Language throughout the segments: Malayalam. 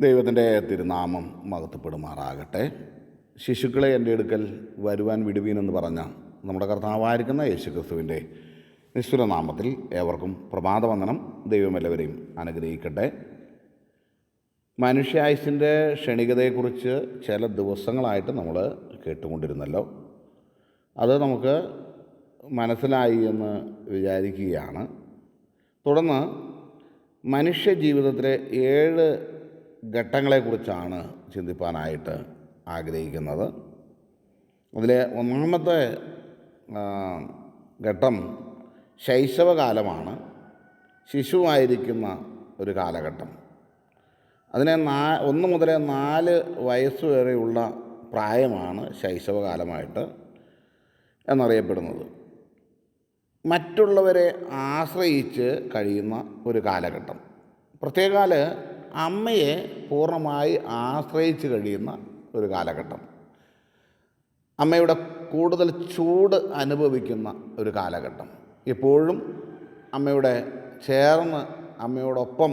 ദൈവത്തിന്റെ തിരുനാമം മഹത്വപ്പെടുമാറാകട്ടെ. ശിശുക്കളെ എന്റെ അടുക്കൽ വരുവാൻ വിടുവീനെന്ന് പറഞ്ഞ നമ്മുടെ കർത്താവായിരിക്കുന്ന യേശുക്രിസ്തുവിന്റെ ക്രിസ്തുവിന്റെ നിശ്ചല നാമത്തിൽ ഏവർക്കും പ്രഭാതവന്ദനം. ദൈവം എല്ലാവരെയും അനുഗ്രഹിക്കട്ടെ. മനുഷ്യായുസിന്റെ ക്ഷണികതയെക്കുറിച്ച് ചില ദിവസങ്ങളായിട്ട് നമ്മൾ കേട്ടുകൊണ്ടിരുന്നല്ലോ. അത് നമുക്ക് മനസ്സിലായി എന്ന് വിചാരിക്കുകയാണ്. തുടർന്ന് മനുഷ്യ ജീവിതത്തിലെ ഏഴ് ഘട്ടങ്ങളെക്കുറിച്ചാണ് ചിന്തിപ്പാനായിട്ട് ആഗ്രഹിക്കുന്നത്. അതിലെ ഒന്നാമത്തെ ഘട്ടം ശൈശവകാലമാണ്. ശിശുവായിരിക്കുന്ന ഒരു കാലഘട്ടം. അതിനെ നാ ഒന്ന് മുതൽ നാല് വയസ്സ് വരെയുള്ള പ്രായമാണ് ശൈശവകാലമായിട്ട് എന്നറിയപ്പെടുന്നത്. മറ്റുള്ളവരെ ആശ്രയിച്ച് കഴിയുന്ന ഒരു കാലഘട്ടം. പ്രത്യേകാൽ അമ്മയെ പൂർണമായി ആശ്രയിച്ച് കഴിയുന്ന ഒരു കാലഘട്ടം. അമ്മയുടെ കൂടുതൽ ചൂട് അനുഭവിക്കുന്ന ഒരു കാലഘട്ടം. എപ്പോഴും അമ്മയുടെ ചേർന്ന് അമ്മയോടൊപ്പം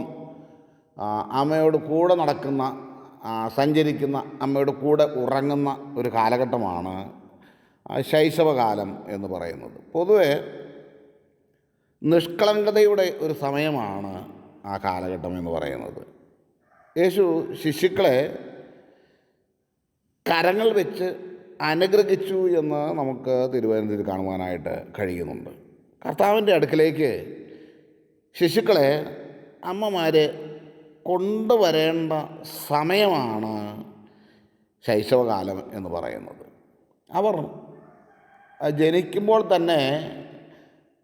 അമ്മയോട് കൂടെ നടക്കുന്ന സഞ്ചരിക്കുന്ന അമ്മയുടെ കൂടെ ഉറങ്ങുന്ന ഒരു കാലഘട്ടമാണ് ശൈശവകാലം എന്ന് പറയുന്നത്. പൊതുവെ നിഷ്കളങ്കതയുടെ ഒരു സമയമാണ് ആ കാലഘട്ടം എന്ന് പറയുന്നത്. യേശു ശിശുക്കളെ കരങ്ങൾ വെച്ച് അനുഗ്രഹിച്ചു എന്ന് നമുക്ക് തിരുവനന്തപുരത്ത് കാണുവാനായിട്ട് കഴിയുന്നുണ്ട്. കർത്താവിന്റെ അടുക്കിലേക്ക് ശിശുക്കളെ അമ്മമാർ കൊണ്ടുവരേണ്ട സമയമാണ് ശൈശവകാലം എന്ന് പറയുന്നത്. അവർ ജനിക്കുമ്പോൾ തന്നെ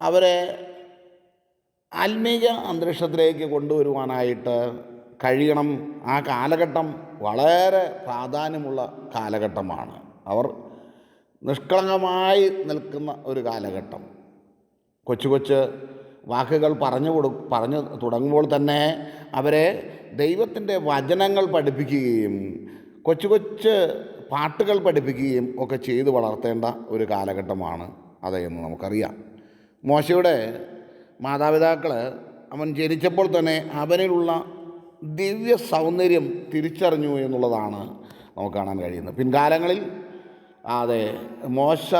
അവരെ ആത്മീയ അന്തരീക്ഷത്തിലേക്ക് കൊണ്ടുവരുവാനായിട്ട് കഴിയണം. ആ കാലഘട്ടം വളരെ പ്രാധാന്യമുള്ള കാലഘട്ടമാണ്. അവർ നിഷ്കളങ്കമായി നിൽക്കുന്ന ഒരു കാലഘട്ടം. കൊച്ചു കൊച്ച് വാക്കുകൾ പറഞ്ഞു കൊടു പറഞ്ഞു തുടങ്ങുമ്പോൾ തന്നെ അവരെ ദൈവത്തിന്റെ വചനങ്ങൾ പഠിപ്പിക്കുകയും കൊച്ചു കൊച്ച് പാട്ടുകൾ പഠിപ്പിക്കുകയും ഒക്കെ ചെയ്ത് വളർത്തേണ്ട ഒരു കാലഘട്ടമാണ് അതെന്ന് നമുക്കറിയാം. മോശയുടെ മാതാപിതാക്കൾ അവൻ ജനിച്ചപ്പോൾ തന്നെ അവനിലുള്ള ദിവ്യ സൗന്ദര്യം തിരിച്ചറിഞ്ഞു എന്നുള്ളതാണ് നമുക്ക് കാണാൻ കഴിയുന്നത്. പിൻകാലങ്ങളിൽ അതെ മോശ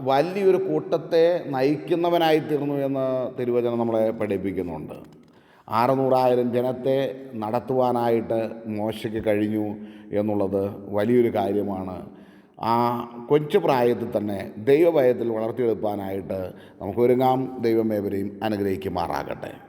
വലിയൊരു കൂട്ടത്തെ നയിക്കുന്നവനായി തീർന്നു എന്ന് തിരുവചനം നമ്മളെ പഠിപ്പിക്കുന്നുണ്ട്. ആറുനൂറായിരം ജനത്തെ നടത്തുവാനായിട്ട് മോശയ്ക്ക് കഴിഞ്ഞു എന്നുള്ളത് വലിയൊരു കാര്യമാണ്. ആ കൊച്ചു പ്രായത്തിൽ തന്നെ ദൈവഭയത്തിൽ വളർത്തിയെടുപ്പാനായിട്ട് നമുക്കൊരുങ്ങാം ദൈവമേവരെയും അനുഗ്രഹിക്കുമാറാകട്ടെ.